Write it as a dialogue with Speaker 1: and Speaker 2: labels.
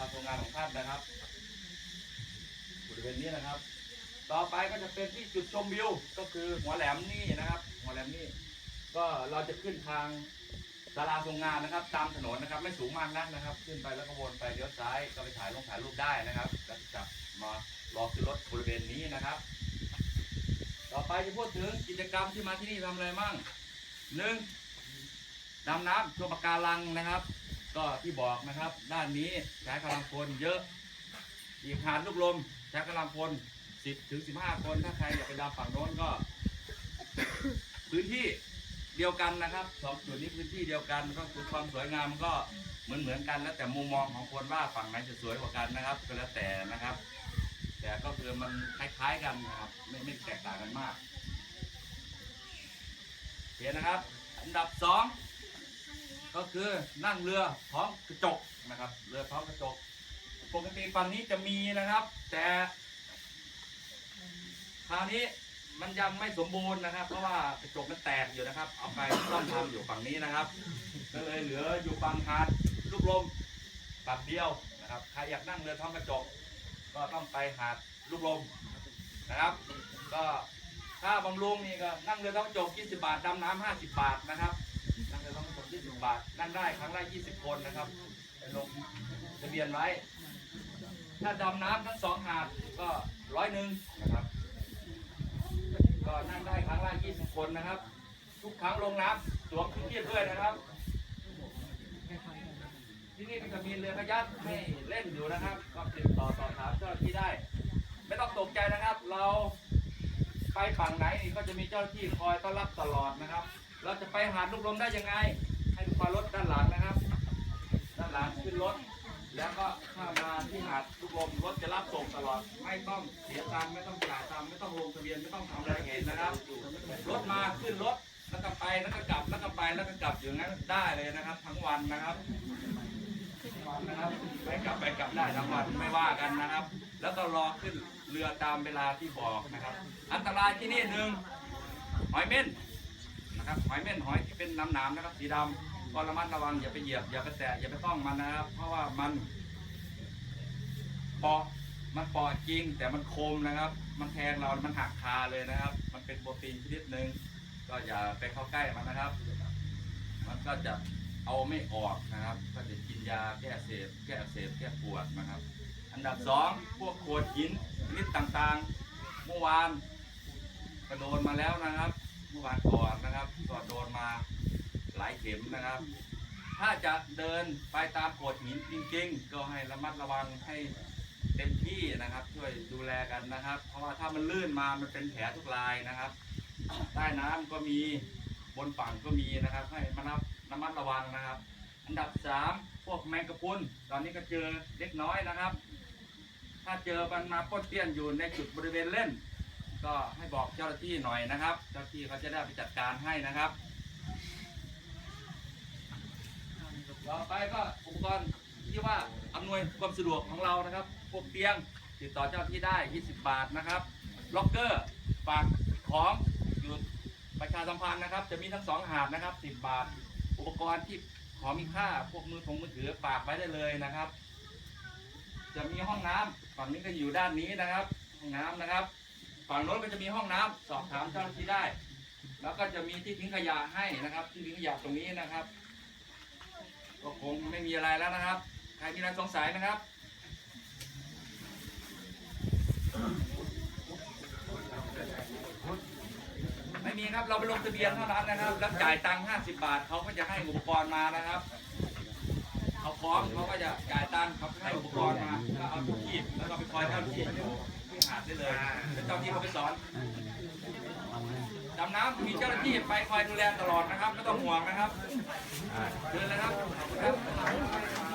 Speaker 1: ลาโรงงานของท่านนะครับบริเวณนี้นะครับ ต่อไปก็จะเป็นที่จุดชมวิวก็คือหัวแหลมนี่นะครับ หัวแหลมนี่ก็เราจะขึ้นทางศาลาโรงงานนะครับ ตามถนนนะครับ ไม่สูงมากนักนะครับ ขึ้นไปแล้วก็วนไปเลี้ยวซ้ายก็ไปถ่ายลงถ่ายรูปได้นะครับก็จะกลับมารอขึ้นรถบริเวณนี้นะครับ ต่อไปจะพูดถึงกิจกรรมที่มาที่นี่ทำอะไรมั่งหนึ่งดำน้ำชมปะการังนะครับ ก็ที่บอกนะครับ ด้านนี้ใช้กำลังพลเยอะ อีกหาดลูกลมใช้กำลังพล10ถึง15 คนถ้าใครอยากไปดำฝั่งโน้นก็ พื้นที่เดียวกันนะครับสองจุดนี้พื้นที่เดียวกันก็คือความสวยงามมันก็เหมือนเหมือนกันแล้วแต่มุมมองของคนว่าฝั่งไหนจะสวยกว่ากันนะครับ ก็แล้วแต่นะครับ แต่ก็คือมันคล้ายๆกันนะครับ ไม่ไม่แตกต่างกันมากโอเคนะครับ อันดับสอง ก็คือนั่งเรือท้องกระจกนะครับ เรือท้องกระจก ปกติฝั่งนี้จะมีนะครับ แต่คราวนี้มันยังไม่สมบูรณ์นะครับ เพราะว่ากระจกมันแตกอยู่นะครับ เอาไปซ่อมทำอยู่ฝั่งนี้นะครับ ก็เลยเหลืออยู่ฝั่งหาดลูกลมฝั่งเดียวนะครับใครอยากนั่งเรือท้องกระจก ก็ต้องไปหาดลูกลมนะครับ ก็ค่าบำรุงนี่ก็นั่งเรือท้องกระจก20บาทดำน้ำ50 บาทนะครับ นั่งเรือท้องกระจก20บาท นั่งได้ครั้งละ20 คนนะครับไปลงทะเบียนไว้ ถ้าดำน้ำทั้งสองหาดก็ร้อยหนึ่งนะครับ ก็นั่งได้ครั้งละ20 คนนะครับ ทุกครั้งลงน้ำสวมชุดเทียบด้วยนะครับ ที่นี่ก็จะมีเรือขยักให้เล่นอยู่นะครับ ก็ติดต่อสอบถามเจ้าหน้าที่ได้ ไม่ต้องตกใจนะครับ เราไปฝั่งไหนก็จะมีเจ้าหน้าที่คอยต้อนรับตลอดนะครับ เราจะไปหาดลูกลมได้ยังไง มารถด้านหลังนะครับ ด้านหลังขึ้นรถ แล้วก็ถ้ามาที่หาดลูกลมรถจะรับส่งตลอด ไม่ต้องเสียตังค์ไม่ต้องจ่ายตังค์ไม่ต้องลงทะเบียนไม่ต้องทำอะไรเห็นนะครับรถมาขึ้นรถแล้วก็ไปแล้วก็กลับแล้วก็ไปแล้วก็กลับอยู่งั้นได้เลยนะครับ ทั้งวันนะครับวันนะครับไปกลับไปกลับได้ทั้งวันไม่ว่ากันนะครับ แล้วก็รอขึ้นเรือตามเวลาที่บอกนะครับ อันตรายที่นี่หนึ่งหอยเม่นนะครับหอยเม่นหอยที่เป็นน้ำหนามนะครับสีดำ ก็ระมัดระวังอย่าไปเหยียบอย่าไปแตะอย่าไปต้องมันนะครับ เพราะว่ามันปอกมันปอกจริง แต่มันคมนะครับ มันแทงเรา มันหักคาเลยนะครับ มันเป็นโปรตีนชนิดหนึ่งก็อย่าไปเข้าใกล้มันนะครับ มันก็จะเอาไม่ออกนะครับ ก็จะกินยาแก้เสพแก้เสพแก้ปวดนะครับ อันดับสองพวกโขดหินชนิดต่างๆ เมื่อวานก็โดนมาแล้วนะครับ เมื่อวานก่อนนะครับก็โดนมา หลายเข็มนะครับ ถ้าจะเดินไปตามโขดหินจริงๆ ก็ให้ระมัดระวังให้เต็มที่นะครับ ช่วยดูแลกันนะครับ เพราะว่าถ้ามันลื่นมามันเป็นแผลทุกรายนะครับใต้น้ำก็มีบนฝั่งก็มีนะครับ ให้มานับระมัดระวังนะครับ อันดับสามพวกแมงกะพรุนตอนนี้ก็เจอเล็กน้อยนะครับ ถ้าเจอมันมาป้นเปี้ยนอยู่ในจุดบริเวณเล่น ก็ให้บอกเจ้าหน้าที่หน่อยนะครับ เจ้าหน้าที่เขาจะได้ไปจัดการให้นะครับ ต่อไปก็อุปกรณ์ที่ว่าอำนวยความสะดวกของเรานะครับ พวกเตียงติดต่อเจ้าที่ได้ 20 บาทนะครับล็อกเกอร์ฝากของอยู่ประชาสัมพันธ์นะครับ จะมีทั้งสองหาดนะครับ 10 บาท อุปกรณ์ที่ของมีค่าพวกมือถงมือถือฝากไว้ได้เลยนะครับ จะมีห้องน้ำฝั่งนี้ก็อยู่ด้านนี้นะครับ ห้องน้ำนะครับ ฝั่งโน้นก็จะมีห้องน้ำสอบถามเจ้าหน้าที่ได้ แล้วก็จะมีที่ทิ้งขยะให้นะครับ ที่ทิ้งขยะตรงนี้นะครับ ก็คงไม่มีอะไรแล้วนะครับ ใครมีอะไรสงสัยนะครับไม่มีครับเราไปลงทะเบียนเท่านั้นนะครับ แล้วจ่ายตังค์50 บาทเขาก็จะให้อุปกรณ์มานะครับเขาพร้อมเขาก็จะจ่ายตังค์เขาให้อุปกรณ์มาก็เอาทุกทีแล้วก็ไปคอยเจ้าหน้าที่อยู่ที่หาดได้เลยแล้วเจ้าที่เขาไปสอน ดำน้ำมีเจ้าหน้าที่ไปคอยดูแลตลอดนะครับไม่ต้องห่วงนะครับเดินเลยครับขอบคุณครับ